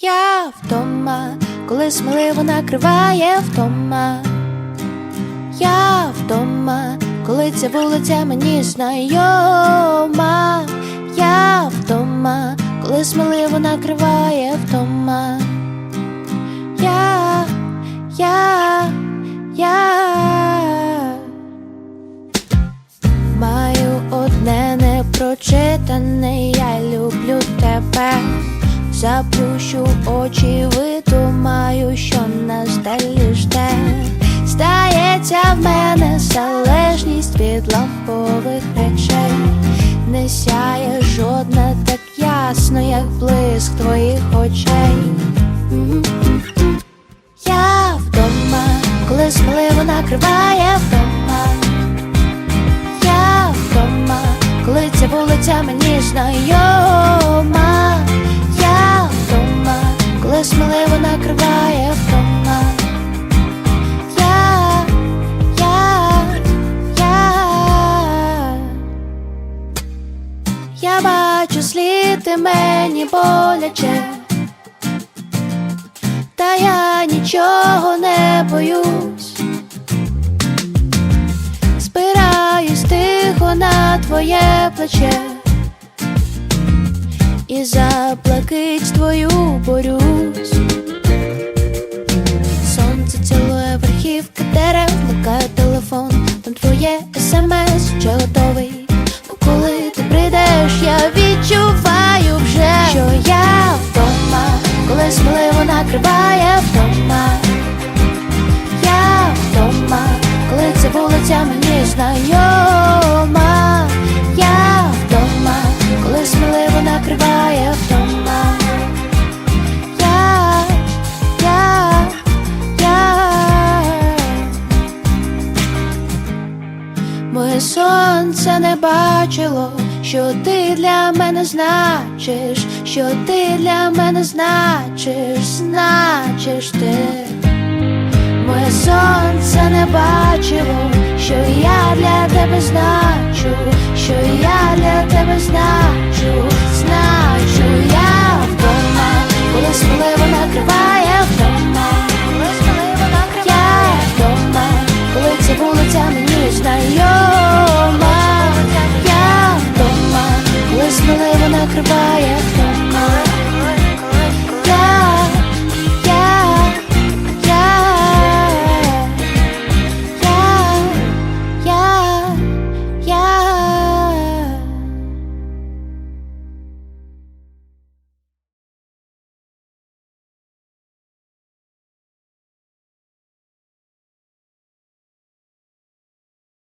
Я вдома, коли сміливо накриває вдома. Я вдома, коли ця вулиця мені знайома. Я вдома, коли сміливо накриває вдома. Я, я, я маю одне непрочитане. Заплющу очі, видумаю, що нас далі жде. Здається, в мене залежність від лампових речей. Не сяє жодна так ясно, як блиск твоїх очей. Я вдома, коли сміливо накриває вдома. Я вдома, коли ця вулиця мені знайома. Я бачу слід і мені боляче. Та я нічого не боюсь. Спираюсь тихо на твоє плече і за блакить твою борюсь. Сонце цілує верхівки сміливо накриває вдома. Я вдома, коли ця вулиця мені знайома. Сонце не бачило, що ти для мене значиш, що ти для мене значиш, значиш ти. Моє сонце не бачило, що я для тебе значу, що я для тебе значу,